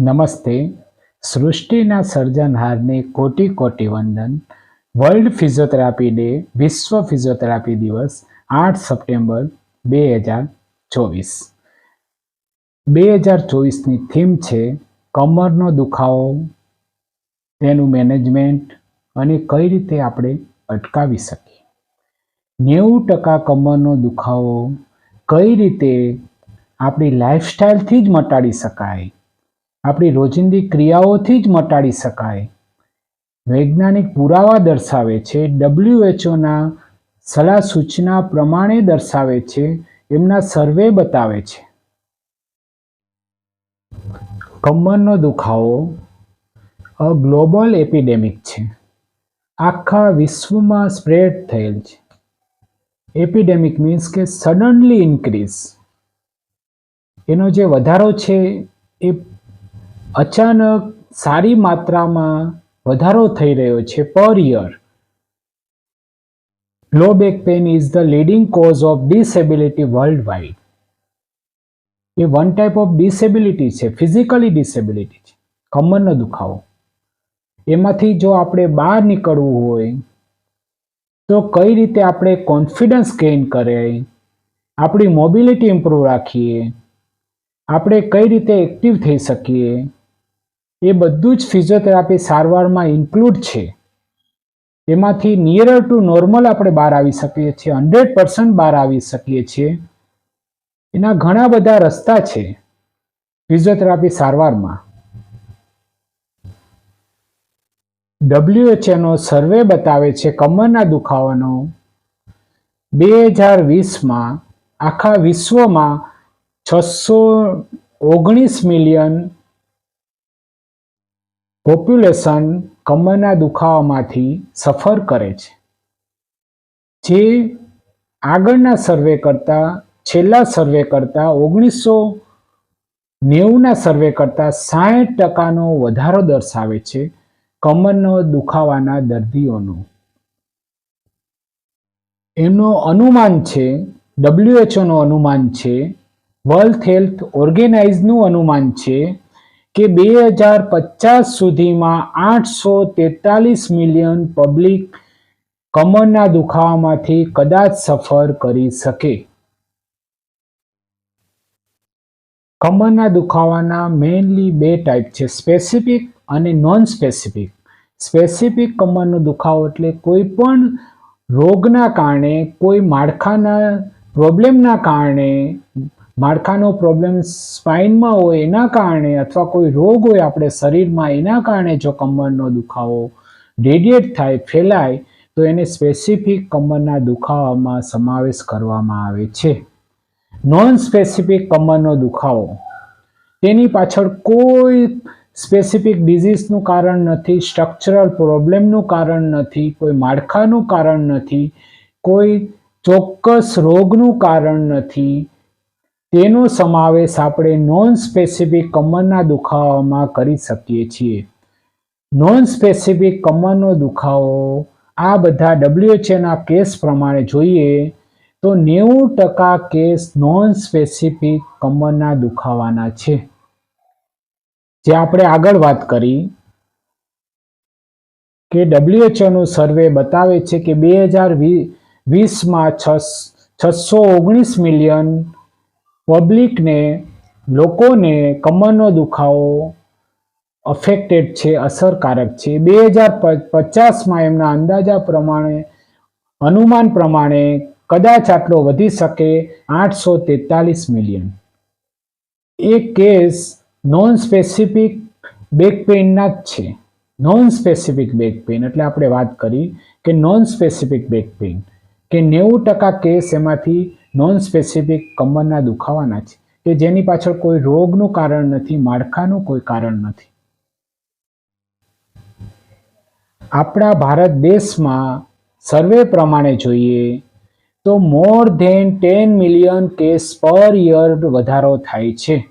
નમસ્તે. સૃષ્ટિના સર્જનહારને કોટી કોટી વંદન. વર્લ્ડ ફિઝિયોથેરાપી ડે, વિશ્વ ફિઝિયોથેરાપી દિવસ, આઠ સપ્ટેમ્બર, બે હજાર ચોવીસ. બે હજાર ચોવીસની થીમ છે, કમરનો દુખાવો, તેનું મેનેજમેન્ટ અને કઈ રીતે આપણે અટકાવી શકીએ. નેવું ટકા કમરનો દુખાવો, કઈ રીતે આપણી લાઇફસ્ટાઈલથી જ મટાડી શકાય આપણી રોજિંદી ક્રિયાઓથી જ મટાડી શકાય. વૈજ્ઞાનિક પુરાવા દર્શાવે છે ડબ્લ્યુએચઓના સલાહ સૂચના પ્રમાણે દર્શાવે છે, એમના સર્વે બતાવે છે. કમરનો દુખાવો અ ગ્લોબલ એપિડેમિક છે. આખા વિશ્વમાં સ્પ્રેડ થયેલ છે. એપિડેમિક મીન્સ કે સડનલી ઇન્ક્રીઝ. એનો જે વધારો છે એ અચાનક સારી માત્રામાં વધારો થઈ રહ્યો છે per year low back pain is the leading cause of disability worldwide A one type of disability છે ફિઝિકલી ડિસેબિલિટી છે. કમરનો દુખાવો. એમાંથી જો આપણે બહાર નીકળવું હોય, તો કઈ રીતે આપણે કોન્ફિડન્સ ગેઇન કરે, આપણી મોબિલિટી ઇમ્પ્રૂવ રાખીએ, આપણે કઈ રીતે એક્ટિવ થઈ શકીએ એ બધું જ ફિઝિયોથેરાપી સારવારમાં ઇન્ક્લુડ છે. એમાંથી નિયરર ટુ નોર્મલ આપણે બહાર આવી શકીએ છીએ હંડ્રેડ પર્સન્ટ બહાર આવી શકીએ છીએ. એના ઘણા બધા રસ્તા છે ફિઝિયોથેરાપી સારવારમાં. ડબ્લ્યુએચએનો સર્વે બતાવે છે કમરના દુખાવાનો. બે હજાર વીસમાં આખા વિશ્વમાં છસો ઓગણીસ મિલિયન પોપ્યુલેશન કમરના દુખાવામાંથી સફર કરે છે. જે આગળના સર્વે કરતાં, છેલ્લા સર્વે કરતાં, ઓગણીસો નેવુંના સર્વે કરતાં સાઠ ટકાનો વધારો દર્શાવે છે કમરનો દુખાવાના દર્દીઓનો. એમનો અનુમાન છે ડબ્લ્યુએચઓનું અનુમાન છે વર્લ્ડ હેલ્થ ઓર્ગેનાઇઝનું અનુમાન છે કે બે હજાર પચાસ સુધીમાં આઠસો તેતાલીસ મિલિયન પબ્લિક કમરના દુખાવામાંથી કદાચ સફર કરી શકે. કમરના દુખાવાના મેઇનલી બે ટાઈપ છે સ્પેસિફિક અને નોન સ્પેસિફિક સ્પેસિફિક કમરનો દુખાવો એટલે કોઈ પણ રોગના કારણે, કોઈ માળખાના પ્રોબ્લેમના કારણે માળખાનો પ્રોબ્લેમ સ્પાઇનમાં હોય એના કારણે અથવા કોઈ રોગ હોય આપણે શરીરમાં એના કારણે જો કમરનો દુખાવો રેડિયેટ થાય, ફેલાય, તો એને સ્પેસિફિક કમરના દુખાવામાં સમાવેશ કરવામાં આવે છે. નોન સ્પેસિફિક કમરનો દુખાવો. તેની પાછળ કોઈ સ્પેસિફિક ડિઝીઝનું કારણ નથી સ્ટ્રક્ચરલ પ્રોબ્લેમનું કારણ નથી, કોઈ માળખાનું કારણ નથી, કોઈ ચોક્કસ રોગનું કારણ નથી તેનો સમાવેશ આપણે નોન સ્પેસિફિક કમરના દુખાવામાં કરી શકીએ છીએ. નોન સ્પેસિફિક કમરનો દુખાવો, આ બધા ડબ્લ્યુએચએના કેસ પ્રમાણે જોઈએ તો નેવું ટકા કેસ નોન સ્પેસિફિક કમરના દુખાવાના છે. જે આપણે આગળ વાત કરી કે ડબ્લ્યુએચઓનું સર્વે બતાવે છે કે બે હજાર વીસમાં છસો ઓગણીસ મિલિયન પબ્લિકને, લોકોને કમરનો દુખાવો અફેક્ટેડ છે, અસરકારક છે. બે હજાર પચાસમાં એમના અંદાજા પ્રમાણે, અનુમાન પ્રમાણે કદાચ આટલો વધી શકે આઠસો તેતાલીસ મિલિયન એ કેસ નોન સ્પેસિફિક બેક પેઇનના જ છે. નોન સ્પેસિફિક બેક પેઇન એટલે આપણે વાત કરી કે નોન સ્પેસિફિક બેક પેઇન કે નેવું ટકા કેસ એમાંથી નોન સ્પેસિફિક કમરના દુખાવાના છે, કે જેની પાછળ કોઈ રોગનું કારણ નથી, માળખાનું કોઈ કારણ નથી. આપણા ભારત દેશમાં સર્વે પ્રમાણે જોઈએ તો more than ten million case per year વધારો થાય છે.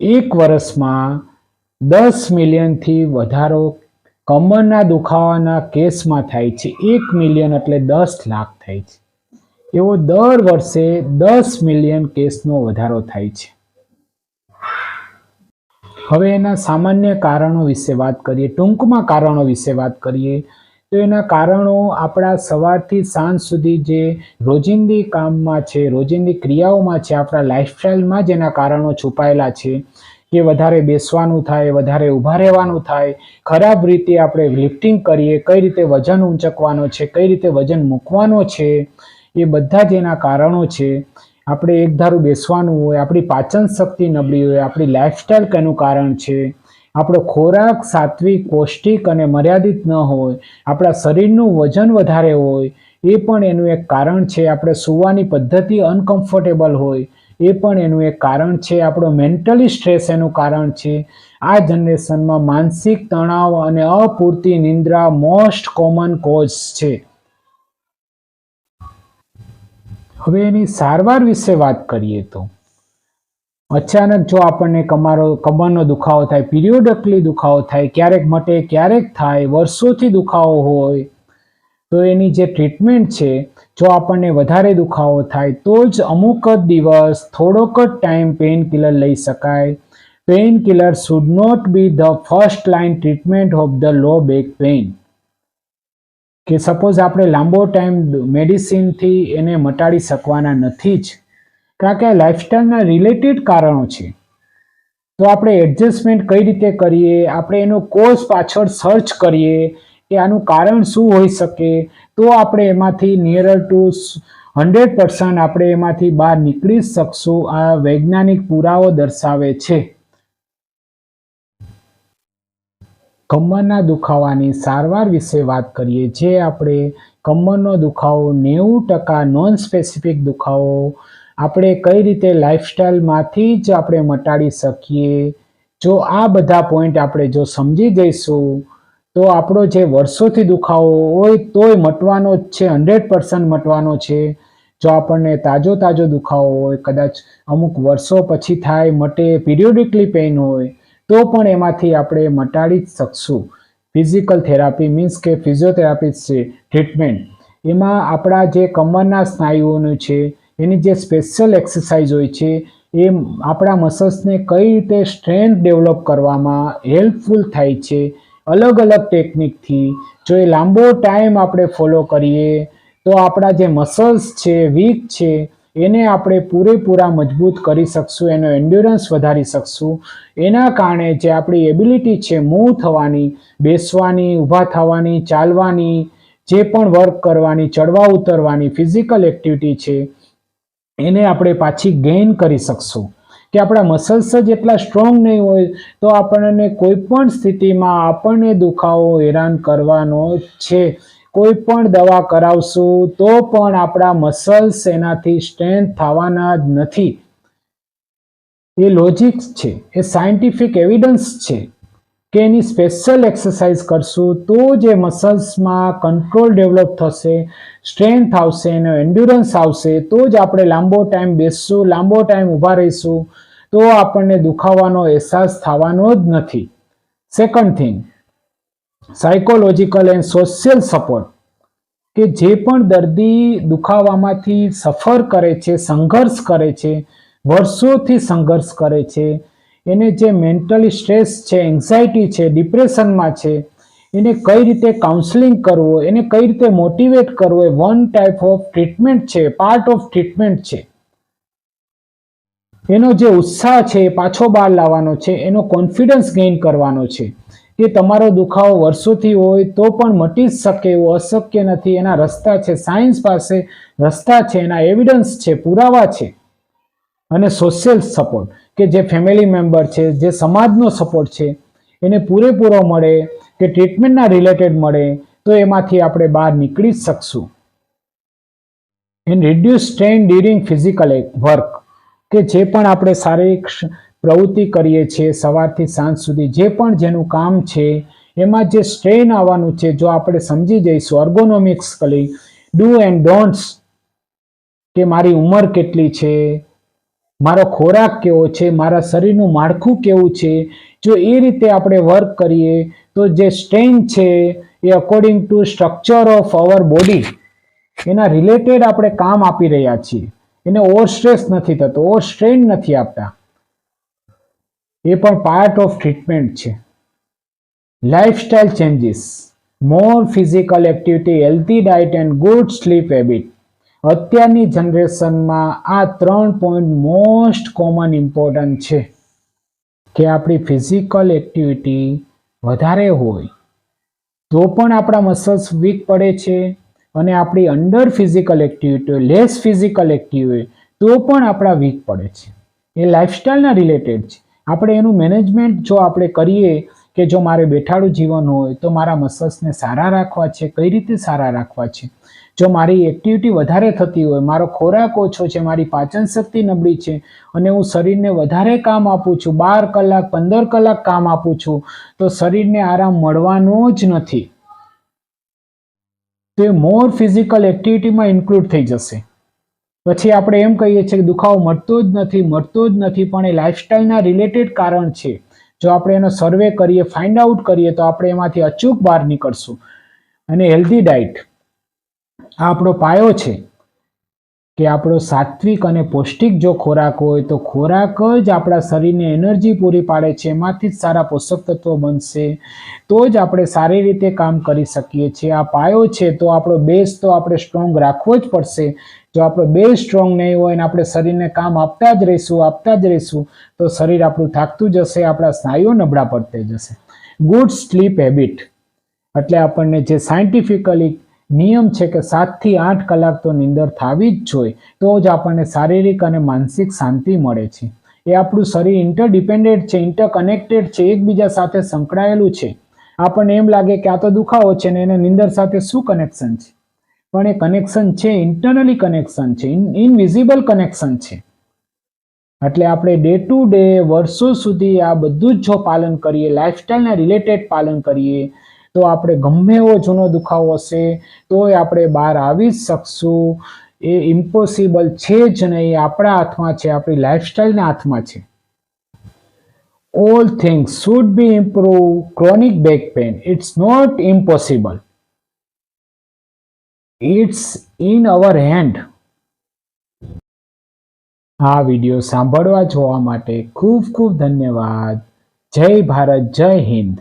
એક વર્ષમાં દસ મિલિયનથી વધારો કમરના દુખાવાના કેસમાં થાય છે. એક મિલિયન એટલે દસ લાખ થાય છે. એવો દર વર્ષે દસ મિલિયન કેસનો વધારો થાય છે. હવે એના સામાન્ય કારણો વિશે વાત કરીએ, ટૂંકમાં કારણો વિશે વાત કરીએ, તો એના કારણો આપણા સવારથી સાંજ સુધી જે રોજિંદી કામમાં છે, રોજિંદી ક્રિયાઓમાં છે, આપણા લાઈફસ્ટાઈલમાં જ એના કારણો છુપાયેલા છે, કે વધારે બેસવાનું થાય, વધારે ઊભા રહેવાનું થાય, ખરાબ રીતે આપણે લિફ્ટિંગ કરીએ, કઈ રીતે વજન ઊંચકવાનો છે, કઈ રીતે વજન મૂકવાનો છે એ બધા જ એના કારણો છે. આપણે એક ધારું બેસવાનું હોય, આપણી પાચન શક્તિ નબળી હોય, આપણી લાઇફસ્ટાઈલ કેનું કારણ છે. આપણો ખોરાક સાત્વિક, પૌષ્ટિક અને મર્યાદિત ન હોય, આપણા શરીરનું વજન વધારે હોય, એ પણ એનું એક કારણ છે. આપણે સૂવાની પદ્ધતિ અનકમ્ફર્ટેબલ હોય, એ પણ એનું એક કારણ છે. આપણો મેન્ટલી સ્ટ્રેસ એનું કારણ છે. આ જનરેશનમાં માનસિક તણાવ અને અપૂરતી નિંદ્રા મોસ્ટ કોમન કોઝ છે. હવે એની સારવાર વિશે વાત કરીએ તો, અચાનક જો આપણને કમારો, કમરનો દુખાવો થાય પિરિયોડકલી દુખાવો થાય, ક્યારેક મટે, ક્યારેક થાય, વર્ષોથી દુખાવો હોય, તો એની જે ટ્રીટમેન્ટ છે, જો આપણને વધારે દુખાવો થાય, તો જ અમુક જ દિવસ થોડોક જ ટાઈમ પેઇન કિલર લઈ શકાય. Pain killer should not be the first line treatment of the low back pain કે સપોઝ આપણે લાંબો ટાઈમ મેડિસિનથી એને મટાડી શકવાના નથી જ, કારણ કે આ લાઈફસ્ટાઈલના રિલેટેડ કારણો છે. તો આપણે એડજસ્ટમેન્ટ કઈ રીતે કરીએ? આપણે એનો કોર્સ પાછળ સર્ચ કરીએ કે આનું કારણ શું હોઈ શકે? તો આપણે એમાંથી નિયરર ટુ હંડ્રેડ પર્સન્ટ આપણે એમાંથી બહાર નીકળી શકશું. આ વૈજ્ઞાનિક પુરાવો દર્શાવે છે. કમરના દુખાવાની સારવાર વિશે વાત કરીએ, જે આપણે કમરનો દુખાવો નેવું ટકા નોન સ્પેસિફિક દુખાવો આપણે કઈ રીતે લાઇફસ્ટાઈલમાંથી જ આપણે મટાડી શકીએ. જો આ બધા પોઈન્ટ આપણે જો સમજી જઈશું, તો આપણો જે વર્ષોથી દુખાવો હોય તોય મટવાનો જ છે, હંડ્રેડ પર્સન્ટ મટવાનો છે. જો આપણને તાજો તાજો દુખાવો હોય, કદાચ અમુક વર્ષો પછી થાય, મટે, પિરિયોડિકલી પેઇન હોય તો પણ એમાંથી આપણે મટાડી જ શકશું. ફિઝિકલ થેરાપી મીન્સ કે ફિઝિયોથેરાપી છે ટ્રીટમેન્ટ એમાં આપણા જે કમરના સ્નાયુઓનું છે, એની જે સ્પેશિયલ એક્સરસાઇઝ હોય છે, એ આપણા મસલ્સને કઈ રીતે સ્ટ્રેન્થ ડેવલપ કરવામાં હેલ્પફુલ થાય છે, અલગ અલગ ટેકનિકથી જો એ લાંબો ટાઈમ આપણે ફોલો કરીએ, તો આપણા જે મસલ્સ છે વીક છે એને આપણે પૂરેપૂરા મજબૂત કરી શકશું, એનો એન્ડ્યોરન્સ વધારી શકશું. એના કારણે જે આપણી એબિલિટી છે મૂવ થવાની, બેસવાની, ઊભા થવાની, ચાલવાની, જે પણ વર્ક કરવાની, ચડવા ઉતરવાની ફિઝિકલ એક્ટિવિટી છે, એને આપણે પાછી ગેઇન કરી શકશું. કે આપણા મસલ્સ જ એટલા સ્ટ્રોંગ નહીં હોય, તો આપણને કોઈ પણ સ્થિતિમાં આપણને દુખાવો હેરાન કરવાનો છે. કોઈ પણ દવા કરાવશું, તો પણ આપણા મસલ્સ એનાથી સ્ટ્રેન્થ થવાના જ નથી. એ લોજિક છે, એ સાયન્ટિફિક એવિડન્સ છે કે એની સ્પેશિયલ એક્સરસાઇઝ કરશું, તો જે મસલ્સમાં કંટ્રોલ ડેવલપ થશે સ્ટ્રેન્થ આવશે, એનો એન્ડ્યુરન્સ આવશે, તો જ આપણે લાંબો ટાઈમ બેસશું, લાંબો ટાઈમ ઊભા રહીશું, તો આપણને દુખાવાનો અહેસાસ થવાનો જ નથી. Second thing psychological and social support કે જે પણ દર્દી દુખાવામાંથી સફર કરે છે, સંઘર્ષ કરે છે, વર્ષોથી સંઘર્ષ કરે છે, એને જે મેન્ટલી સ્ટ્રેસ છે એન્ઝાયટી છે ડિપ્રેશનમાં છે, એને કઈ રીતે કાઉન્સેલિંગ કરવો, એને કઈ રીતે મોટિવેટ કરવો એ વન ટાઈપ ઓફ ટ્રીટમેન્ટ છે પાર્ટ ઓફ ટ્રીટમેન્ટ છે. એનો જે ઉત્સાહ છે એ પાછો બહાર લાવવાનો છે, એનો કોન્ફિડન્સ ગેઇન કરવાનો છે. કે તમારો દુખાવો વર્ષોથી હોય તો પણ મટી જ શકે એવું અશક્ય નથી. એના રસ્તા છે, સાયન્સ પાસે રસ્તા છે, એના એવિડન્સ છે, પુરાવા છે. અને સોશિયલ સપોર્ટ કે જે ફેમિલી મેમ્બર છે, જે સમાજનો સપોર્ટ છે, એને પૂરેપૂરો મળે કે ટ્રીટમેન્ટના રિલેટેડ મળે તો એમાંથી આપણે બહાર નીકળી જ શકશું. And reduce strain during physical work કે જે પણ આપણે શારીરિક પ્રવૃત્તિ કરીએ છીએ સવારથી સાંજ સુધી. જે પણ જેનું કામ છે, એમાં જે સ્ટ્રેન આવવાનું છે, જો આપણે સમજી જઈશું અર્ગોનોમિક્સલી ડુ એન્ડ ડોન્ટ્સ કે મારી ઉંમર કેટલી છે, મારો ખોરાક કેવો છે, મારા શરીરનું માળખું કેવું છે, જો એ રીતે આપણે વર્ક કરીએ, તો જે સ્ટ્રેન છે એ according to structure of our body એના રિલેટેડ આપણે કામ આપી રહ્યા છીએ. એને ઓવર સ્ટ્રેસ નથી થતો ઓવર સ્ટ્રેન નથી આપતા. એ પણ પાર્ટ ઓફ ટ્રીટમેન્ટ છે. Lifestyle changes more physical activity healthy diet and good sleep habit અત્યારની જનરેશનમાં આ ત્રણ પોઈન્ટ મોસ્ટ કોમન ઇમ્પોર્ટન્ટ છે. કે આપણી ફિઝિકલ એક્ટિવિટી વધારે હોય, તો પણ આપણા મસલ્સ વીક પડે છે અને આપણી under physical activity less physical active તો પણ આપણા વીક પડે છે. એ લાઇફસ્ટાઇલના રિલેટેડ છે. આપણે એનું મેનેજમેન્ટ જો આપણે કરીએ કે જો મારે બેઠાડું જીવન હોય, તો મારા મસલ્સને સારા રાખવા છે, કઈ રીતે સારા રાખવા છે? જો મારી એક્ટિવિટી વધારે થતી હોય, મારો ખોરાક ઓછો છે, મારી પાચન શક્તિ નબળી છે, અને હું શરીરને વધારે કામ આપું છું, બાર કલાક, પંદર કલાક કામ આપું છું, તો શરીરને આરામ મળવાનો જ નથી. તે મોર ફિઝિકલ એક્ટિવિટીમાં ઇન્ક્લુડ થઈ જશે. પછી આપણે એમ કહીએ છીએ કે દુખાવો મળતો જ નથી, મળતો જ નથી, પણ એ લાઇફસ્ટાઈલના રિલેટેડ કારણ છે. જો આપણે એનો સર્વે કરીએ ફાઇન્ડ આઉટ કરીએ, તો આપણે એમાંથી અચૂક બહાર નીકળશું. અને હેલ્ધી ડાયટ આ આપણો પાયો છે. કે આપણો સાત્વિક અને પૌષ્ટિક જો ખોરાક હોય તો ખોરાક જ આપણા શરીરને એનર્જી પૂરી પાડે છે, એમાંથી જ સારા પોષક તત્વો બનશે. તો જ આપણે સારી રીતે કામ કરી શકીએ છીએ. આ પાયો છે તો આપણો બેઝ તો આપણે સ્ટ્રોંગ રાખવો જ પડશે. જો આપણો બેઝ સ્ટ્રોંગ નહીં હોય ને આપણે શરીરને કામ આપતા જ રહીશું, આપતા જ રહીશું, તો શરીર આપણું થાકતું જશે, આપણા સ્નાયુઓ નબળા પડતે જશે. ગુડ સ્લીપ હેબિટ એટલે આપણને જે સાયન્ટિફિકલી નિયમ છે કે સાતથી આઠ કલાક તો નીંદર થવી જ જોઈએ, તો જ આપણને શારીરિક અને માનસિક શાંતિ મળે છે. એ આપણું શરીર ઇન્ટરડિપેન્ડેન્ટ છે ઇન્ટરકનેક્ટેડ છે, એકબીજા સાથે સંકળાયેલું છે. આપણને એમ લાગે કે આ તો દુખાવો છે ને એને નીંદર સાથે શું કનેક્શન છે? પણ એ કનેક્શન છે ઇન્ટરનલી કનેક્શન છે ઇનવિઝિબલ કનેક્શન છે. એટલે આપણે ડે ટુ ડે વર્ષો સુધી આ બધું જ જો પાલન કરીએ લાઇફસ્ટાઈલના રિલેટેડ પાલન કરીએ તો આપણે ગમે એવો જૂનો દુખાવો હશે, તોય આપણે બહાર આવી જ શકશું. એ ઇમ્પોસિબલ છે જ નહીં, આપણા હાથમાં છે, આપણી લાઈફસ્ટાઈલના હાથમાં છે. All things should be improve chronic back pain it's not impossible it's in our hand આ વીડિયો સાંભળવા જોવા માટે ખૂબ ખૂબ ધન્યવાદ. જય ભારત, જય હિન્દ.